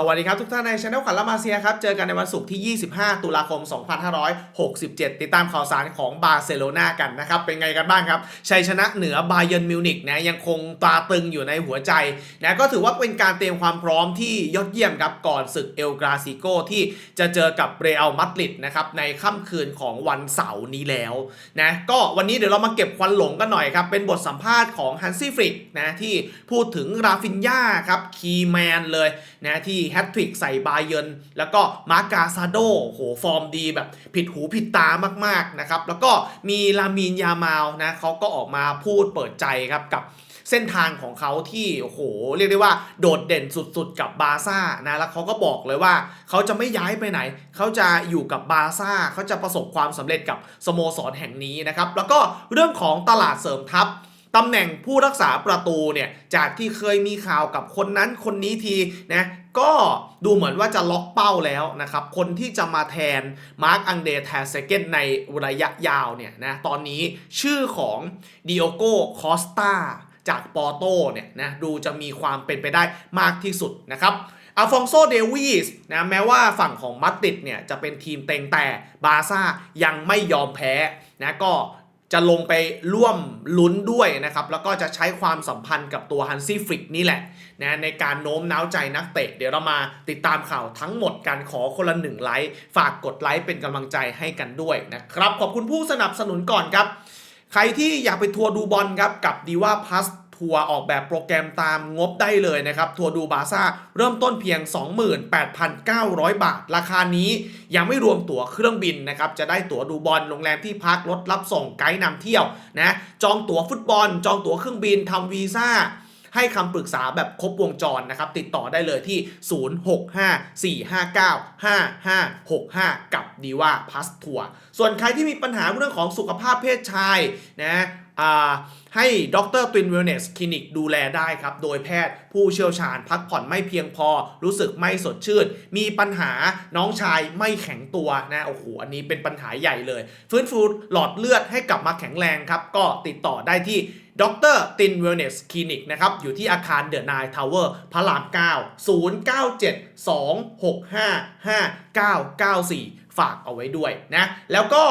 สวัสดีครับทุกท่านในช anel ขันละมาเซียครับ เจอกันในวันศุกร์ที่ 25 ตุลาคม 2567 ติดตามข่าวสารของบาร์เซโลนากันนะครับ เป็นไงกันบ้างครับ ชัยชนะเหนือบาเยิร์นมิวนิกนะยังคงตาตึงอยู่ในหัวใจนะก็ถือว่าเป็นการเตรียมความพร้อมที่ยอดเยี่ยมครับ ก่อนศึกเอลกราซิโกที่จะเจอกับเรอัลมาดริดนะครับในค่ำคืนของวันเสาร์นี้แล้วนะก็วันนี้เดี๋ยวเรามาเก็บควันหลงกันหน่อยครับเป็นบทสัมภาษณ์ของฮันซี่ฟริกนะที่พูดถึงราฟินยาครับคีแมนเลยนะที่แฮตทริกใส่บาเยนแล้วก็มาร์กาซาโดโหฟอร์มดีแบบผิดหูผิดตามากๆนะครับ แล้วก็มีลามีนยามาลนะเขาก็ออกมาพูดเปิดใจครับกับเส้นทางของเขาที่โอ้โหเรียกได้ว่าโดดเด่นสุดๆ กับบาซ่านะแล้วเขาก็บอกเลยว่าเขาจะไม่ย้ายไปไหน เขาจะอยู่กับบาซ่าเขาจะประสบความสำเร็จกับสโมสรแห่งนี้นะครับ แล้วก็เรื่องของตลาดเสริมทัพ ตำแหน่งผู้รักษาประตูเนี่ยจากที่เคยมีข่าวกับคนนั้นคนนี้ทีนะก็ดูเหมือนว่าจะล็อกเป้าแล้วนะครับ คนที่จะมาแทนมาร์กอังเดแทเซเกนในระยะยาวเนี่ยนะตอนนี้ชื่อของดิโอโกคอสตาจากปอโตเนี่ยนะดูจะมีความเป็นไปได้มากที่สุดนะครับอัลฟองโซ เดวิสนะแม้ว่าฝั่งของมัดติดเนี่ยจะเป็นทีมเต็งแต่บาซ่ายังไม่ยอมแพ้นะก็ จะลงไปร่วมลุ้นด้วยนะครับ แล้วก็จะใช้ความสัมพันธ์กับตัวฮันซี่ฟริกนี่แหละนะในการโน้มน้าวใจนักเตะ เดี๋ยวเรามาติดตามข่าวทั้งหมดกันขอคนละหนึ่งไลค์ฝากกดไลค์เป็นกำลังใจให้กันด้วยนะครับ ขอบคุณผู้สนับสนุนก่อนครับ ใครที่อยากไปทัวร์ดูบอลครับกับดีว่าพัส ทัวร์ออกแบบโปรแกรมตามงบได้เลยนะครับทัวร์ดูบาซ่าเริ่มต้นเพียง 28,900 บาท ราคานี้ยังไม่รวมตั๋วเครื่องบินนะครับจะได้ตั๋วดูบอลโรงแรมที่พักรถรับส่งไกด์นำเที่ยวนะจองตั๋วฟุตบอล จองตั๋วเครื่องบินทำวีซ่าให้คำปรึกษาแบบครบวงจรนะครับ ติดต่อได้เลยที่ 0654595565 กับดีว่าพัสทัวร์ส่วนใครที่มีปัญหาเรื่องของสุขภาพเพศชายนะ ให้ดรตวินเวลเนสคลินิกดูแลได้ครับ โดยแพทย์ผู้เชี่ยวชาญพักผ่อนไม่เพียงพอ รู้สึกไม่สดชื่น มีปัญหาน้องชายไม่แข็งตัวนะโอ้โหอันนี้เป็นปัญหาใหญ่เลย ฟื้นฟูหลอดเลือดให้กลับมาแข็งแรงครับ ก็ติดต่อได้ที่ดรตินเวลเนสคลินิกนะครับ อยู่ที่อาคารเดอะนายทาวเวอร์พระราม 9 0972655994 ฝากเอาไว้ด้วยนะ แล้วก็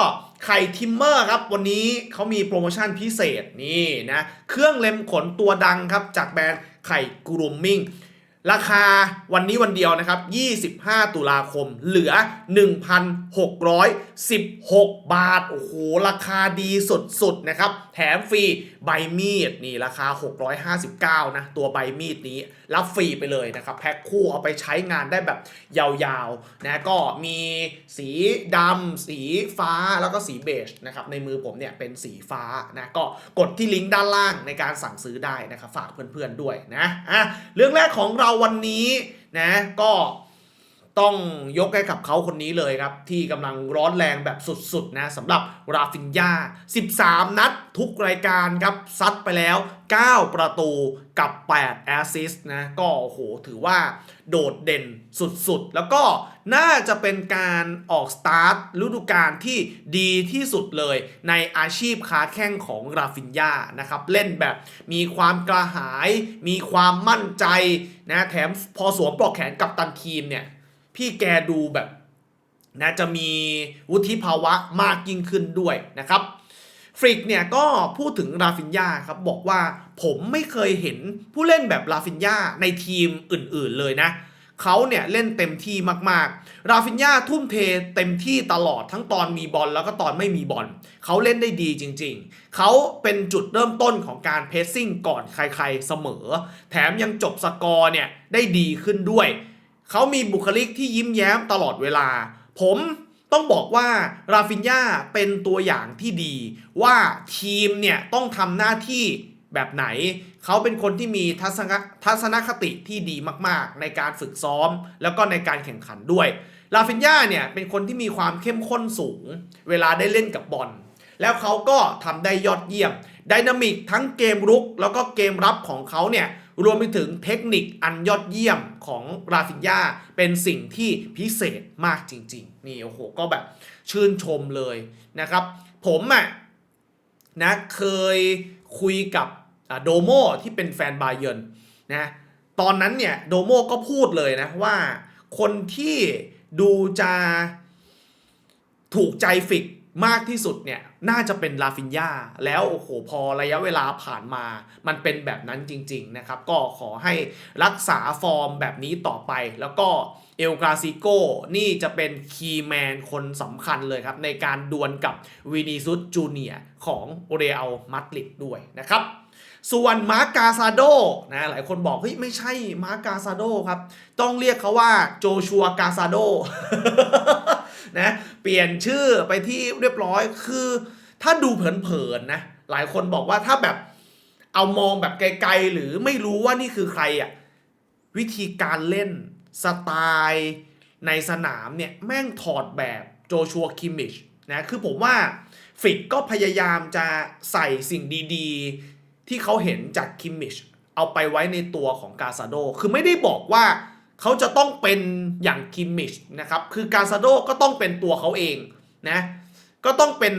ไข่ทิมเมอร์ครับ วันนี้เขามีโปรโมชั่นพิเศษนี่นะ เครื่องเล็มขนตัวดังครับ จากแบรนด์ไข่กรูมมิ่ง ราคาวันนี้วันเดียวนะครับ 25 ตุลาคม เหลือ 1,616 บาท โอ้โห ราคาดีสุดๆ นะครับ แถมฟรีใบมีด นี่ราคา 659 นะ ตัวใบมีดนี้ รับฟรีไปเลยนะครับ แพ็คคู่เอาไปใช้งานได้แบบยาวๆ นะ ก็มีสีดำ สีฟ้า แล้วก็สีเบจนะครับ ในมือผมเนี่ยเป็นสีฟ้านะ ก็กดที่ลิงก์ด้านล่างในการสั่งซื้อได้นะครับ ฝากเพื่อนๆ ด้วยนะ อะ เรื่องแรกของเราวันนี้นะก็ ต้องยกให้กับเขาคนนี้เลยครับ ที่กำลังร้อนแรงแบบสุดๆนะสำหรับราฟินยา13 นัดทุกรายการครับ ซัดไปแล้ว 9 ประตูกับ 8 แอสซิสต์นะ ก็โอ้โหถือว่าโดดเด่นสุดๆ แล้วก็น่าจะเป็นการออกสตาร์ทฤดูกาลที่ดีที่สุดเลยในอาชีพค้าแข้งของราฟินยานะครับ เล่นแบบมีความกระหาย มีความมั่นใจนะแถมพอสวมปลอกแขนกับตันทีมเนี่ย พี่แกดูแบบนะจะมีวุฒิภาวะมากยิ่งขึ้นด้วยนะครับฟริกเนี่ยก็พูดถึงราฟินยาครับบอกว่าผมไม่เคยเห็นผู้เล่นแบบราฟินยาในทีมอื่นๆเลยนะเขาเนี่ยเล่นเต็มที่มากๆ ราฟินยาทุ่มเทเต็มที่ตลอดทั้งตอนมีบอลแล้วก็ตอนไม่มีบอลเขาเล่นได้ดีจริงๆ เขาเป็นจุดเริ่มต้นของการเพสซิ่งก่อนใครๆเสมอ แถมยังจบสกอร์เนี่ยได้ดีขึ้นด้วย เขามีบุคลิกที่ยิ้มแย้มตลอดเวลา ผมต้องบอกว่าราฟินยาเป็นตัวอย่างที่ดี ว่าทีมเนี่ยต้องทำหน้าที่แบบไหน เขาเป็นคนที่มีทัศนทัศนคติที่ดีมากๆ ในการฝึกซ้อม แล้วก็ในการแข่งขันด้วย ราฟินยาเนี่ยเป็นคนที่มีความเข้มข้นสูง เวลาได้เล่นกับบอล แล้วเขาก็ทำได้ยอดเยี่ยมไดนามิกทั้งเกมรุกแล้วก็เกมรับของเขาเนี่ยรวมไปถึงเทคนิคอันยอดเยี่ยมของราฟินยาเป็นสิ่งที่พิเศษมากจริง ๆ นี่โอ้โหก็แบบชื่นชมเลยนะครับ ผมอะ่ะนะเคยคุยกับโดโมที่เป็นแฟนบาเยิร์นนะตอนนั้นเนี่ยโดโมก็พูดเลยนะว่าคนที่ดูจะถูกใจฟิก มากที่สุดเนี่ยน่าจะเป็นลาฟินยาแล้วโอ้โหพอระยะเวลาผ่านมา มันเป็นแบบนั้นจริงๆนะครับ ก็ขอให้รักษาฟอร์มแบบนี้ต่อไป แล้วก็เอลกราซิโกนี่จะเป็นคีย์แมนคนสำคัญเลยครับ ในการดวลกับวินิซุสจูเนียของเรอัลมาดริดด้วยนะครับส่วนมาร์กาซาโดนะหลายคนบอกเฮ้ยไม่ใช่มาร์กาซาโดครับ ต้องเรียกเขาว่าโจชัวกาซาโด นะเปลี่ยนชื่อไปที่เรียบร้อยคือ ถ้าดูเผินๆนะหลายคนบอกว่าถ้าแบบเอามองแบบไกลๆ หรือไม่รู้ว่านี่คือใครอะ่ะวิธีการเล่นสไตล์ในสนามเนี่ยแม่งถอดแบบโจชัวคิมมิชนะคือผมว่าฟิกก็พยายามจะใส่สิ่งดีๆ ที่เขาเห็นจากคิมมิชเอาไปไว้ในตัวของกาซาโด คือไม่ได้บอกว่า เขาจะต้องเป็นอย่างคิมมิชนะครับ คือกาซาโดก็ต้องเป็นตัวเขาเองนะ ก็ต้องเป็น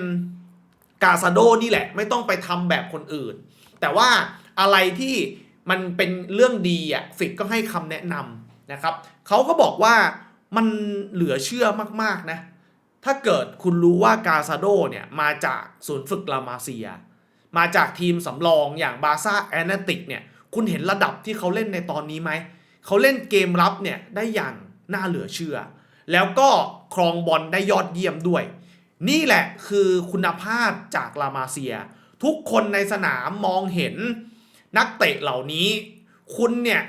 กาซาโดนี่แหละ ไม่ต้องไปทำแบบคนอื่น แต่ว่าอะไรที่มันเป็นเรื่องดีอะฟิกก็ให้คำแนะนำนะครับ เขาก็บอกว่ามันเหลือเชื่อมากๆนะ ถ้าเกิดคุณรู้ว่ากาซาโดเนี่ยมาจากศูนย์ฝึกลามาเซีย มาจากทีมสำรองอย่างบาซ่าแอนติกเนี่ย คุณเห็นระดับที่เขาเล่นในตอนนี้ไหม เขาเล่นเกมรับเนี่ยได้อย่างน่าเหลือเชื่อ แล้วก็ครองบอลได้ยอดเยี่ยมด้วย นี่แหละคือคุณภาพจากลามาเซีย ทุกคนในสนามมองเห็นนักเตะเหล่านี้ คุณเนี่ย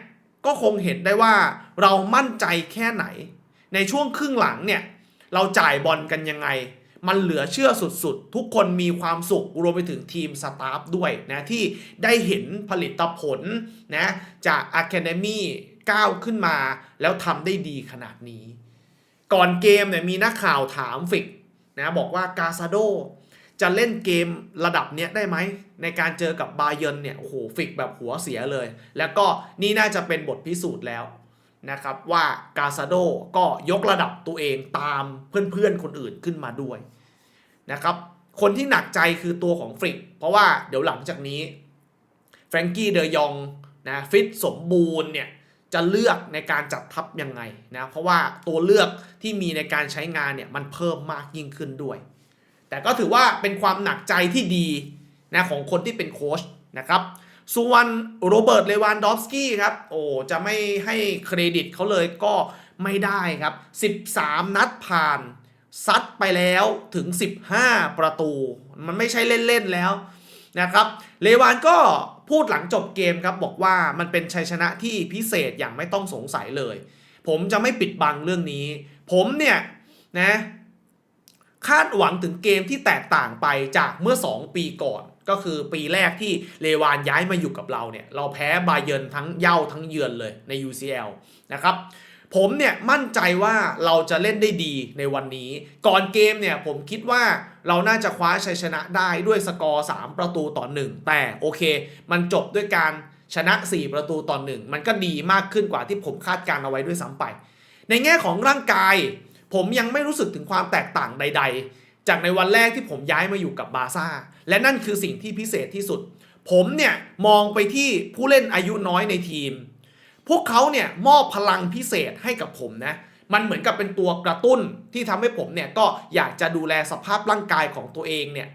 ก็คงเห็นได้ว่าเรามั่นใจแค่ไหน ในช่วงครึ่งหลังเนี่ยเราจ่ายบอลกันยังไง มันเหลือเชื่อสุดๆ ทุกคนมีความสุขรวมไปถึงทีมสตาฟด้วยนะที่ได้เห็นผลิตผลนะจาก Academy ก้าวขึ้นมา แล้วทำได้ดีขนาดนี้ ก่อนเกมเนี่ยมีนักข่าวถามฟิกนะบอกว่ากาซาโดจะเล่นเกมระดับเนี้ยได้ไหม ในการเจอกับบาเยนเนี่ยโอ้โหฟิกแบบหัวเสียเลย แล้วก็นี่น่าจะเป็นบทพิสูจน์แล้วนะครับว่ากาซาโดก็ยกระดับตัวเองตามเพื่อนๆคนอื่นขึ้นมาด้วยนะครับคนที่หนักใจคือตัวของฟริก เพราะว่าเดี๋ยวหลังจากนี้แฟรงกี้เดยองนะฟิตสมบูรณ์เนี่ย จะเลือกในการจัดทัพยังไงนะเพราะว่าตัวเลือกที่มีในการใช้งานเนี่ยมันเพิ่มมากยิ่งขึ้นด้วย แต่ก็ถือว่าเป็นความหนักใจที่ดีนะของคนที่เป็นโค้ชนะครับส่วนโรเบิร์ตเลวานดอฟสกี้ครับโอ้จะไม่ให้เครดิตเขาเลยก็ไม่ได้ครับ 13 นัดผ่าน ซัดไปแล้วถึง 15 ประตู มันไม่ใช่เล่น ๆ แล้วนะครับเลวานก็ พูดหลังจบเกมครับบอกว่ามันเป็นชัยชนะที่พิเศษอย่างไม่ต้องสงสัยเลย ผมจะไม่ปิดบังเรื่องนี้ ผมเนี่ยนะคาดหวังถึงเกมที่แตกต่างไปจากเมื่อ 2 ปีก่อน ก็คือปีแรกที่เลวานย้ายมาอยู่กับเราเนี่ย เราแพ้บาเยิร์นทั้งเย่าทั้งเยือนเลยใน UCL นะครับ ผมเนี่ยมั่นใจว่าเราจะเล่นได้ดีในวันนี้ ก่อนเกมเนี่ยผมคิดว่าเราน่าจะคว้าชัยชนะได้ด้วยสกอร์ 3 ประตูต่อ 1 แต่โอเค มันจบด้วยการชนะ 4 ประตูต่อ 1 มันก็ดีมากขึ้นกว่าที่ผมคาดการเอาไว้ด้วยซ้ำไป ในแง่ของร่างกาย ผมยังไม่รู้สึกถึงความแตกต่างใด ๆ จากในวันแรกที่ผมย้ายมาอยู่กับบาซ่า และนั่นคือสิ่งที่พิเศษที่สุด ผมเนี่ยมองไปที่ผู้เล่นอายุน้อยในทีม พวกเขาเนี่ยมอบพลังพิเศษให้กับผมนะมันเหมือนกับเป็นตัวกระตุ้นที่ทำให้ผมเนี่ยก็อยากจะดูแลสภาพร่างกายของตัวเองเนี่ย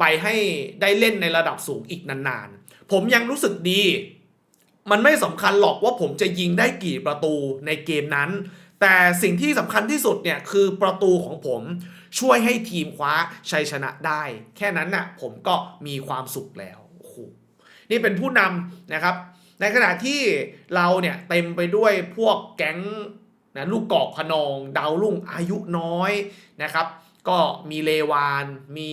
ไปให้ได้เล่นในระดับสูงอีกนานๆ ผมยังรู้สึกดี มันไม่สำคัญหรอกว่าผมจะยิงได้กี่ประตูในเกมนั้น แต่สิ่งที่สำคัญที่สุดเนี่ยคือประตูของผมช่วยให้ทีมคว้าชัยชนะได้ แค่นั้นน่ะผมก็มีความสุขแล้วโอ้โหนี่เป็นผู้นำนะครับ ในขณะที่เราเนี่ยเต็มไปด้วยพวกแก๊งนะลูกกอกพนองดาวรุ่งอายุน้อยนะครับ ก็มีเลวาน มี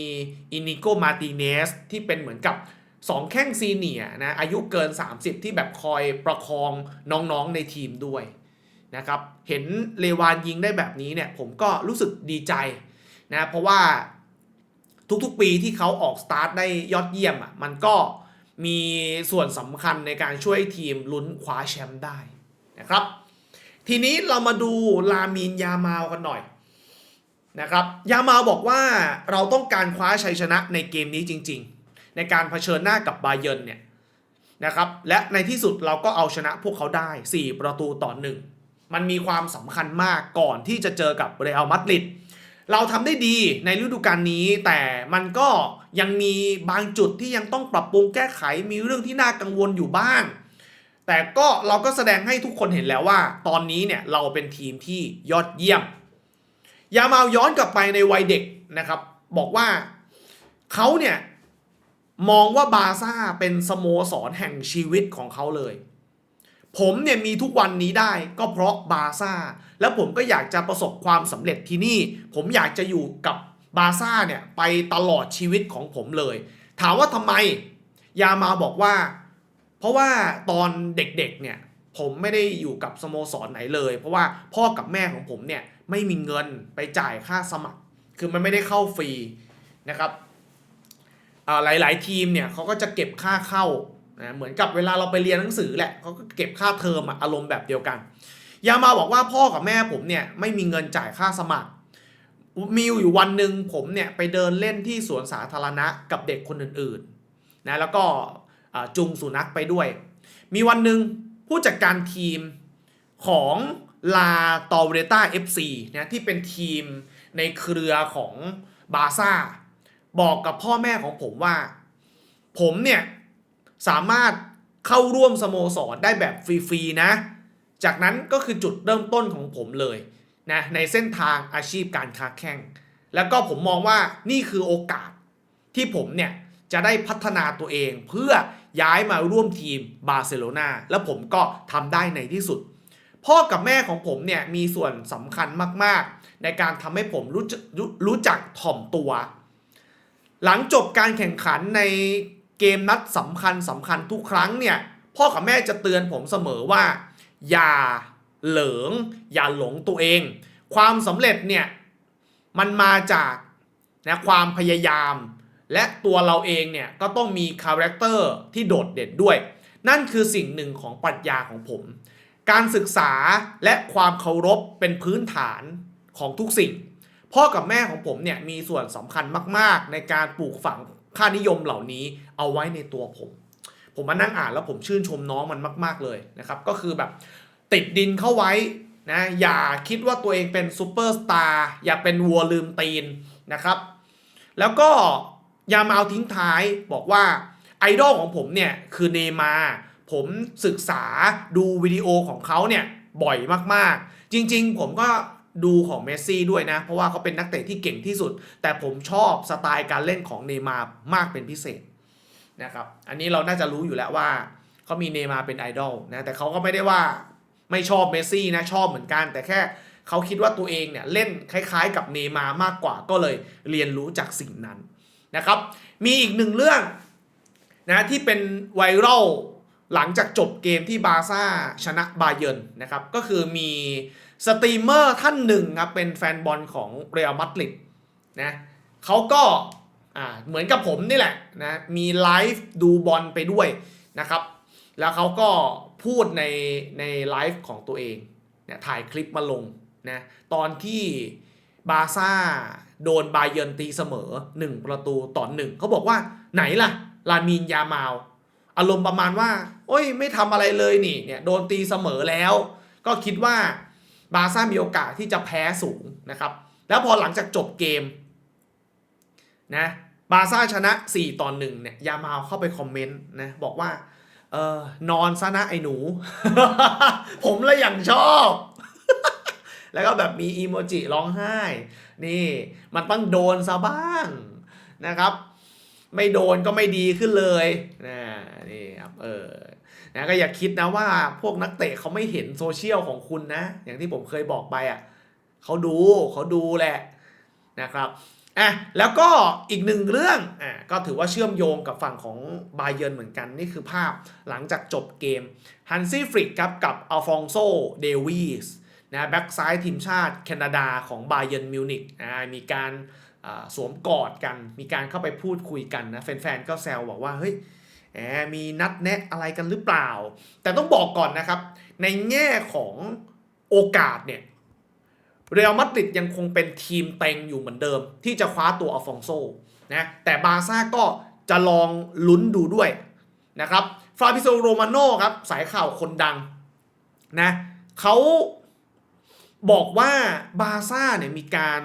อินิโกมาติเนสที่เป็นเหมือนกับ2แข้งซีเนียนะอายุเกิน 30 ที่แบบคอยประคองน้องๆในทีมด้วยนะครับเห็นเลวานยิงได้แบบนี้เนี่ยผมก็รู้สึกดีใจนะเพราะว่าทุกๆปีที่เขาออกสตาร์ทได้ยอดเยี่ยมอะมันก็ มีส่วนสำคัญในการช่วยทีมลุ้นคว้าแชมป์ได้นะครับ ทีนี้เรามาดูลามีนยามาวกันหน่อยนะครับ ยามาวบอกว่าเราต้องการคว้าชัยชนะในเกมนี้จริง ๆ ในการเผชิญหน้ากับบาเยิร์นเนี่ยนะครับ และในที่สุดเราก็เอาชนะพวกเขาได้ 4 ประตูต่อหนึ่งมันมีความสำคัญมากก่อนที่จะเจอกับเรอัลมาดริด เราทำได้ดีในฤดูกาลนี้ แต่มันก็ยังมีบางจุดที่ยังต้องปรับปรุงแก้ไขมีเรื่องที่น่ากังวลอยู่บ้าง แต่ก็เราก็แสดงให้ทุกคนเห็นแล้วว่า ตอนนี้เนี่ยเราเป็นทีมที่ยอดเยี่ยม ยามาย้อนกลับไปในวัยเด็กนะครับ บอกว่าเขาเนี่ยมองว่าบาซ่าเป็นสโมสรแห่งชีวิตของเขาเลย ผมเนี่ยมีทุกวันนี้ได้ก็เพราะบาร์ซ่า แล้วผมก็อยากจะประสบความสำเร็จที่นี่ ผมอยากจะอยู่กับบาร์ซ่าเนี่ยไปตลอดชีวิตของผมเลย ถามว่าทำไม ยามาบอกว่า เพราะว่าตอนเด็กๆเนี่ยผมไม่ได้อยู่กับสโมสรไหนเลย เพราะว่าพ่อกับแม่ของผมเนี่ยไม่มีเงินไปจ่ายค่าสมัคร คือมันไม่ได้เข้าฟรีนะครับหลายๆทีมเนี่ยเขาก็จะเก็บค่าเข้า นะเหมือนกับเวลาเราไปเรียนหนังสือแหละเขาก็เก็บค่าเทอมอะอารมณ์แบบเดียวกัน ยามาบอกว่าพ่อกับแม่ผมเนี่ยไม่มีเงินจ่ายค่าสมัคร มีอยู่วันหนึ่งผมเนี่ยไปเดินเล่นที่สวนสาธารณะกับเด็กคนอื่นๆนะแล้วก็จุงสุนัขไปด้วย มีวันหนึ่งผู้จัดการทีมของลาตอเวต้า FC นะที่เป็นทีมในเครือของบาซ่า บอกกับพ่อแม่ของผมว่า ผมเนี่ย สามารถเข้าร่วมสโมสรได้แบบฟรีๆนะ จากนั้นก็คือจุดเริ่มต้นของผมเลยนะในเส้นทางอาชีพการค้าแข่ง แล้วก็ผมมองว่านี่คือโอกาสที่ผมเนี่ยจะได้พัฒนาตัวเองเพื่อย้ายมาร่วมทีมบาร์เซโลนาแล้วผมก็ทำได้ในที่สุด พ่อกับแม่ของผมเนี่ยมีส่วนสำคัญมากๆ ในการทำให้ผมรู้รรู้จักถ่อมตัว หลังจบการแข่งขันใน เกมนัดสำคัญสำคัญทุกครั้งเนี่ยพ่อกับแม่จะเตือนผมเสมอว่า อย่าเหลิง อย่าหลงตัวเอง ความสำเร็จเนี่ยมันมาจากนะความพยายาม และตัวเราเองเนี่ยก็ต้องมีคาแรคเตอร์ที่โดดเด่นด้วย นั่นคือสิ่งหนึ่งของปรัชญาของผม การศึกษาและความเคารพเป็นพื้นฐานของทุกสิ่ง พ่อกับแม่ของผมเนี่ยมีส่วนสำคัญมาก ๆ ในการปลูกฝัง ค่านิยมเหล่านี้เอาไว้ในตัวผม ผมมานั่งอ่านแล้วผมชื่นชมน้องมันมาก ๆเลยนะครับ ก็คือแบบติดดินเข้าไว้นะ อย่าคิดว่าตัวเองเป็นซูเปอร์สตาร์อย่าเป็นวัวลืมตีนนะครับ แล้วก็ยามาเอาทิ้งท้ายบอกว่าไอดอลของผมเนี่ยคือเนมา ผมศึกษาดูวิดีโอของเขาเนี่ยบ่อยมากๆ จริงๆ ผมก็ ดูของเมสซี่ด้วยนะ เพราะว่าเขาเป็นนักเตะที่เก่งที่สุด แต่ผมชอบสไตล์การเล่นของเนย์มาร์มากเป็นพิเศษนะครับอันนี้เราน่าจะรู้อยู่แล้วว่าเขามีเนย์มาร์เป็นไอดอลนะแต่เขาก็ไม่ได้ว่าไม่ชอบเมสซี่นะชอบเหมือนกัน แต่แค่เขาคิดว่าตัวเองเนี่ยเล่นคล้ายๆ กับเนย์มาร์มากกว่าก็เลยเรียนรู้จากสิ่งนั้นนะครับมีอีกหนึ่งเรื่องนะที่เป็นไวรัล หลังจากจบเกมที่บาร์ซ่าชนะบาเยิร์นนะครับก็คือมีสตรีมเมอร์ท่านหนึ่งครับเป็นแฟนบอลของเรอัลมาดริดนะเขาก็อ่าเหมือนกับผมนี่แหละนะมีไลฟ์ดูบอลไปด้วยนะครับแล้วเขาก็พูดในในไลฟ์ของตัวเองเนี่ยถ่ายคลิปมาลงนะตอนที่บาร์ซ่าโดนบาเยิร์นตีเสมอ 1 ประตูต่อหนึ่งเขาบอกว่าไหนล่ะ ลามีนยามาวอารมณ์ประมาณว่า โอ้ยไม่ทำอะไรเลยนี่เนี่ยโดนตีเสมอแล้ว ก็คิดว่าบาร์ซ่ามีโอกาสที่จะแพ้สูงนะครับ แล้วพอหลังจากจบเกมนะบาร์ซ่าชนะ 4 ต่อ1เนี่ยยามาเข้าไปคอมเมนต์นะบอกว่าเออนอนซะนะไอ้หนู ผมลยอย่างชอบ แล้วก็แบบมีอีโมจิร้องไห้ นี่มันต้องโดนซะบ้างนะครับ ไม่โดนก็ไม่ดีขึ้นเลยนะนี่ครับเออ นะก็อย่าคิดนะว่าพวกนักเตะเขาไม่เห็นโซเชียลของคุณนะ อย่างที่ผมเคยบอกไปอะเขาดูเขาดูแหละนะครับอะแล้วก็อีกหนึ่งเรื่องอะก็ถือว่าเชื่อมโยงกับฝั่งของบาเยิร์นเหมือนกัน นี่คือภาพหลังจากจบเกมฮันซี่ฟริกครับกับอัลฟองโซเดวิสนะแบ็กซ้ายทีมชาติแคนาดาของบาเยิร์นมิวนิกอ่ามีการสวมกอดกัน มีการเข้าไปพูดคุยกันนะแฟนๆก็แซวบอกว่าเฮ้ย มมีนัดแนะอะไรกันหรือเปล่า แต่ต้องบอกก่อนนะครับ ในแง่ของโอกาสเนี่ยเรอัลมาดริดยังคงเป็นทีมเต็งอยู่เหมือนเดิม ที่จะคว้าตัวอัลฟองโซนะแต่บาร์ซ่าก็จะลองลุ้นดูด้วยนะครับฟาบิโซโรมาโน่ครับสายข่าวคนดังนะเขาบอกว่าบาร์ซ่าเนี่ยมีการ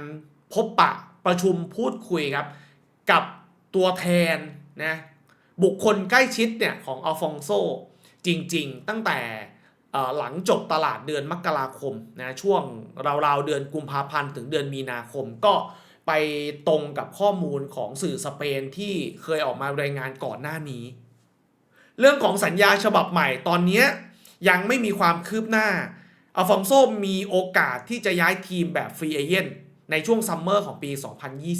พบปะประชุมพูดคุยครับ กับตัวแทนนะ บุคคลใกล้ชิดเนี่ยของอัลฟองโซจริงๆ ตั้งแต่หลังจบตลาดเดือนมกราคมนะช่วงราวๆเดือนกุมภาพันธ์ถึงเดือนมีนาคมก็ไปตรงกับข้อมูลของสื่อสเปนที่เคยออกมารายงานก่อนหน้านี้ เรื่องของสัญญาฉบับใหม่ตอนนี้ยยังไม่มีความคืบหน้าอัลฟองโซมีโอกาสที่จะย้ายทีมแบบฟรีเอเจนในช่วงซัมเมอร์ของปี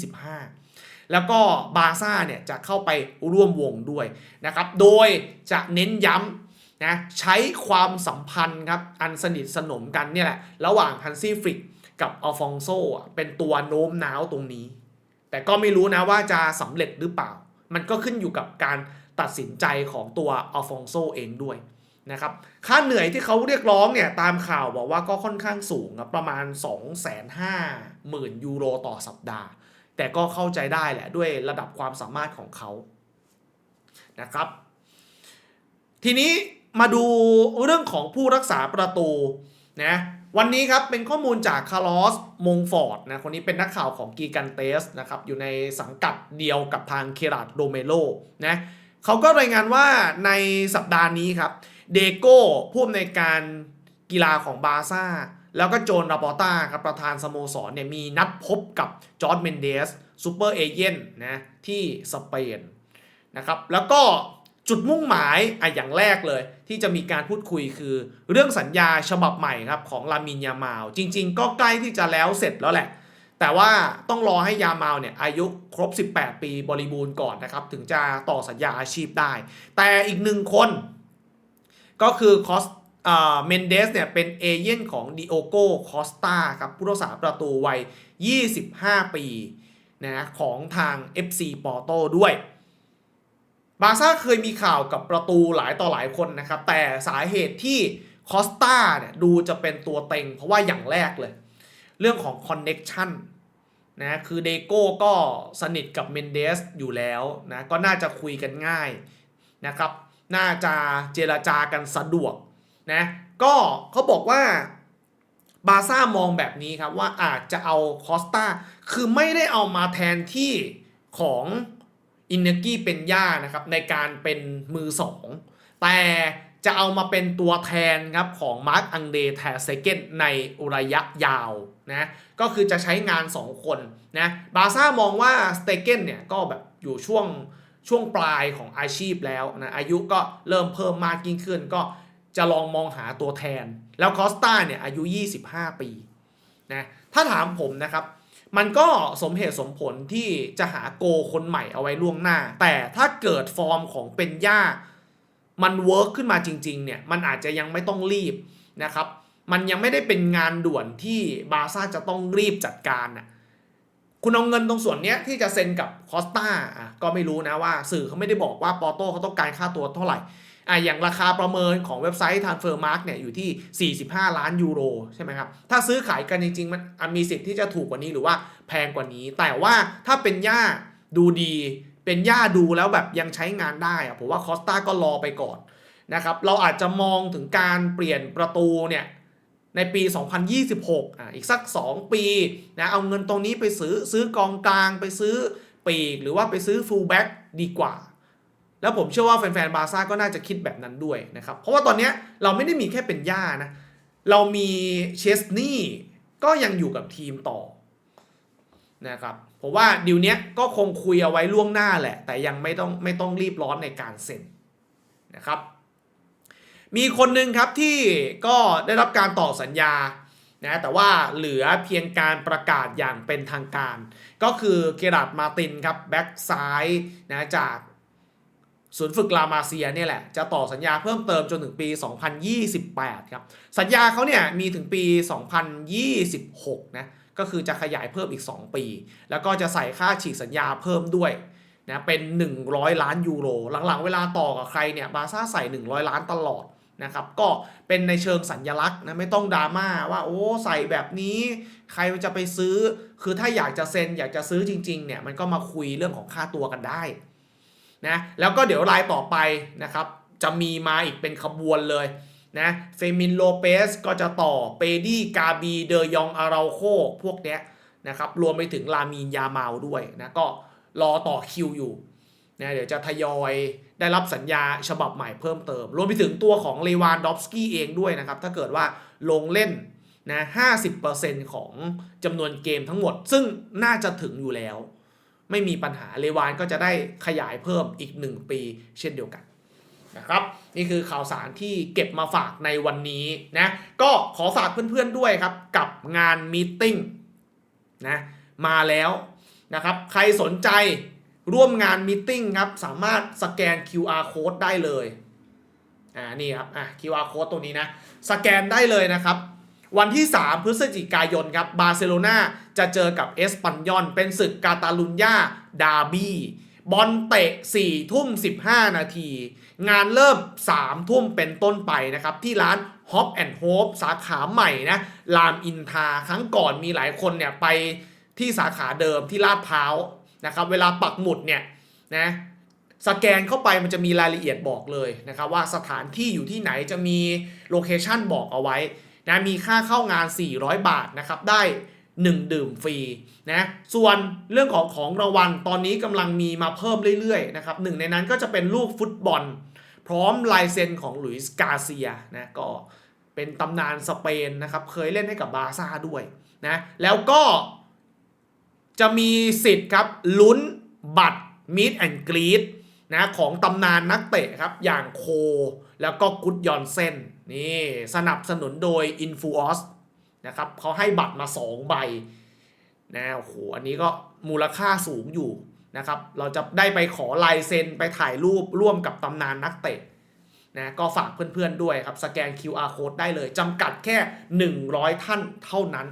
2025 แล้วก็บาซ่าเนี่ยจะเข้าไปร่วมวงด้วยนะครับ โดยจะเน้นย้ำนะใช้ความสัมพันธ์ครับอันสนิทสนมกันเนี่ยแหละระหว่างฮันซี่ฟริกกับอัลฟองโซเป็นตัวโน้มน้าวตรงนี้ แต่ก็ไม่รู้นะว่าจะสำเร็จหรือเปล่า มันก็ขึ้นอยู่กับการตัดสินใจของตัวอัลฟองโซเองด้วยนะครับค่าเหนื่อยที่เขาเรียกร้องเนี่ยตามข่าวบอกว่าก็ค่อนข้างสูงครับประมาณ 2 5 0 0 0 0ยูโรต่อสัปดาห์ แต่ก็เข้าใจได้แหละด้วยระดับความสามารถของเขานะครับ ทีนี้มาดูเรื่องของผู้รักษาประตูนะวันนี้ครับเป็นข้อมูลจากคาร์ลอสมงฟอร์ดนะคนนี้เป็นนักข่าวของกีกันเตสนะครับอยู่ในสังกัดเดียวกับทางเคราดโดเมโลนะเขาก็รายงานว่าในสัปดาห์นี้ครับเดโก้ผู้อำนวยการกีฬาของบาร์ซ่า แล้วก็โจนราปอต้าครับประธานสโมสรเนี่ยมีนัดพบกับจอร์ดเมนเดสซูเปอร์เอเจนต์นะที่สเปนนะครับแล้วก็จุดมุ่งหมายอะอย่างแรกเลย ที่จะมีการพูดคุยคือ เรื่องสัญญาฉบับใหม่ครับของลามินยามาลจริง ๆ ก็ใกล้ที่จะแล้วเสร็จแล้วแหละ แต่ว่าต้องรอให้ยามาลเนี่ยอายุครบ 18 ปีบริบูรณ์ก่อนนะครับ ถึงจะต่อสัญญาอาชีพได้ แต่อีกหนึ่งคน ก็คือคอส เมนเดสเนี่ยเป็นเอเย่นของดิโอโกคอสตาครับผู้รักษาประตูวัย 25 ปีนะของทาง FC ปอโตด้วย บาซ่าเคยมีข่าวกับประตูหลายต่อหลายคนนะครับ แต่สาเหตุที่คอสตาเนี่ยดูจะเป็นตัวเต็ง เพราะว่าอย่างแรกเลย เรื่องของคอนเน็กชันนะคือเดโก้ก็สนิทกับเมนเดสอยู่แล้วนะก็น่าจะคุยกันง่ายนะครับ น่าจะเจราจากันสะดวก นะก็เขาบอกว่าบาซ่ามองแบบนี้ครับว่าอาจจะเอาคอสตาคือไม่ได้เอามาแทนที่ของอินเนกี้เป็นย่านะครับในการเป็นมือสองแต่จะเอามาเป็นตัวแทนครับของมาร์คอังเดแทเซเกนในระยะยาวนะก็คือจะใช้งาน 2 คนนะบาซ่ามองว่าสเตเกนเนี่ยก็แบบอยู่ช่วงช่วงปลายของอาชีพแล้วนะอายุก็เริ่มเพิ่มมากยิ่งขึ้นก็ จะลองมองหาตัวแทน แล้วคอสตาเนี่ยอายุ 25 ปีนะถ้าถามผมนะครับ มันก็สมเหตุสมผลที่จะหาโกคนใหม่เอาไว้ล่วงหน้า แต่ถ้าเกิดฟอร์มของเป็นย่ามันเวิร์กขึ้นมาจริงๆเนี่ยมันอาจจะยังไม่ต้องรีบนะครับมันยังไม่ได้เป็นงานด่วนที่บาร์ซ่าจะต้องรีบจัดการน่ะคุณเอาเงินตรงส่วนเนี้ยที่จะเซ็นกับคอสตาอะก็ไม่รู้นะว่า สื่อเขาไม่ได้บอกว่าปอโต้เขาต้องการค่าตัวเท่าไหร่ อะอย่างราคาประเมินของเว็บไซต์ Transfer Mark เนี่ยอยู่ที่ 45 ล้านยูโรใช่ไหมครับถ้าซื้อขายกันจริงๆมันมีสิทธิ์ที่จะถูกกว่านี้หรือว่าแพงกว่านี้ แต่ว่าถ้าเป็นย่าดูดี เป็นย่าดูแล้วแบบยังใช้งานได้อะผมว่าคอสตาก็รอไปก่อนนะครับเราอาจจะมองถึงการเปลี่ยนประตูเนี่ยในปี 2026อะอีกสัก 2 ปีนะเอาเงินตรงนี้ไปซื้อซื้อกองกลางไปซื้อปีกหรือว่าไปซื้อฟูลแบ็กดีกว่า แล้วผมเชื่อว่าแฟนๆบาร์ซ่าก็น่าจะคิดแบบนั้นด้วยนะครับ เพราะว่าตอนนี้เราไม่ได้มีแค่เป็นย่านะ เรามีเชสนี่ก็ยังอยู่กับทีมต่อนะครับผมว่าดิวเนี้ยก็คงคุยเอาไว้ล่วงหน้าแหละ แต่ยังไม่ต้องไม่ต้องรีบร้อนในการเซ็นนะครับ มีคนหนึ่งครับที่ก็ได้รับการต่อสัญญานะแต่ว่าเหลือเพียงการประกาศอย่างเป็นทางการ ก็คือเกราดมาตินครับแบ็กซ้ายนะจาก ศูนย์ฝึกลามาเซียเนี่ยแหละ จะต่อสัญญาเพิ่มเติมจนถึงปี 2028 ครับ สัญญาเขาเนี่ยมีถึงปี 2026 นะ ก็คือจะขยายเพิ่มอีก 2 ปี แล้วก็จะใส่ค่าฉีกสัญญาเพิ่มด้วยนะเป็น 100 ล้านยูโร หลังๆ เวลาต่อกับใครเนี่ยบาซ่าใส่ 100 ล้านตลอดนะครับ ก็เป็นในเชิงสัญญลักษณ์นะ ไม่ต้องดราม่าว่าโอ้ใส่แบบนี้ ใครจะไปซื้อ คือถ้าอยากจะเซ็นอยากจะซื้อจริงๆเนี่ยมันก็มาคุยเรื่องของค่าตัวกันได้ นะแล้วก็เดี๋ยวรายต่อไปนะครับ จะมีมาอีกเป็นขบวนเลยนะเฟมินโลเปสก็จะต่อเปดี้กาบีเดยองอาราโคพวกเนี้ยนะครับรวมไปถึงลามีนยาเมาด้วยนะก็รอต่อคิวอยู่นะเดี๋ยวจะทยอยได้รับสัญญาฉบับใหม่เพิ่มเติม รวมไปถึงตัวของเลวานดอฟสกี้เองด้วยนะครับ ถ้าเกิดว่าลงเล่นนะ 50%ของจำนวนเกมทั้งหมด ซึ่งน่าจะถึงอยู่แล้ว ไม่มีปัญหาเลวานก็จะได้ขยายเพิ่มอีก 1 ปีเช่นเดียวกันนะครับนี่คือข่าวสารที่เก็บมาฝากในวันนี้นะก็ขอฝากเพื่อนๆด้วยครับกับงานมีติ้งนะมาแล้วนะครับใครสนใจร่วมงานมีติ้งครับสามารถสแกน QR code ได้เลยอ่านี่ครับอะ QR code ตรงนี้นะสแกนได้เลยนะครับ วันที่ 3 พฤศจิกายนครับบาร์เซโลนาจะเจอกับเอสปันยอน เป็นศึกกาตาลุญญาดาร์บี้บอลเตะ4ทุ่ม 15 นาที งานเริ่ม 3 ทุ่มเป็นต้นไปนะครับ ที่ร้าน Hop and Hope สาขาใหม่นะรามอินทาครั้งก่อนมีหลายคนเนี่ยไปที่สาขาเดิมที่ลาดพร้าวนะครับ เวลาปักหมุดเนี่ยนะสแกนเข้าไปมันจะมีรายละเอียดบอกเลยนะครับว่าสถานที่อยู่ที่ไหนจะมีโลเคชันบอกเอาไว้ นะมีค่าเข้างาน 400 บาทนะครับได้ 1 ดื่มฟรีนะส่วนเรื่องของของรางวัลตอนนี้กำลังมีมาเพิ่มเรื่อยๆนะครับหนึ่งในนั้นก็จะเป็นลูกฟุตบอล พร้อมลายเซ็นของหลุยส์กาเซียนะก็เป็นตำนานสเปนนะครับเคยเล่นให้กับบาซ่าด้วยนะแล้วก็จะมีสิทธิ์ครับลุ้นบัตรมิดแอนกรีด นะของตำนานนักเตะครับ อย่างโค แล้วก็กุดยอนเซนนี่สนับสนุนโดย i n f u o s นะครับเขาให้บัตรมา 2 ใบนะโอ้โหอันนี้ก็มูลค่าสูงอยู่นะครับ เราจะได้ไปขอลายเซ็นไปถ่ายรูปร่วมกับตำนานนักเตะนะก็ฝากเพื่อนๆด้วยครับ สแกน QR code ได้เลยจำกัดแค่ 100 ท่านเท่านั้น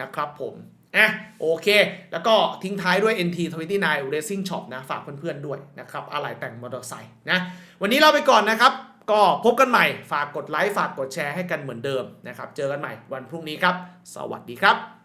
นะครับผม นะโอเค แล้วก็ทิ้งท้ายด้วย NT29 Racing Shop นะ ฝากเพื่อนๆด้วยนะครับอะไรแต่งมอเตอร์ไซค์นะ วันนี้เราไปก่อนนะครับ ก็พบกันใหม่ ฝากกดไลค์ ฝากกดแชร์ให้กันเหมือนเดิมนะครับ เจอกันใหม่วันพรุ่งนี้ครับ สวัสดีครับ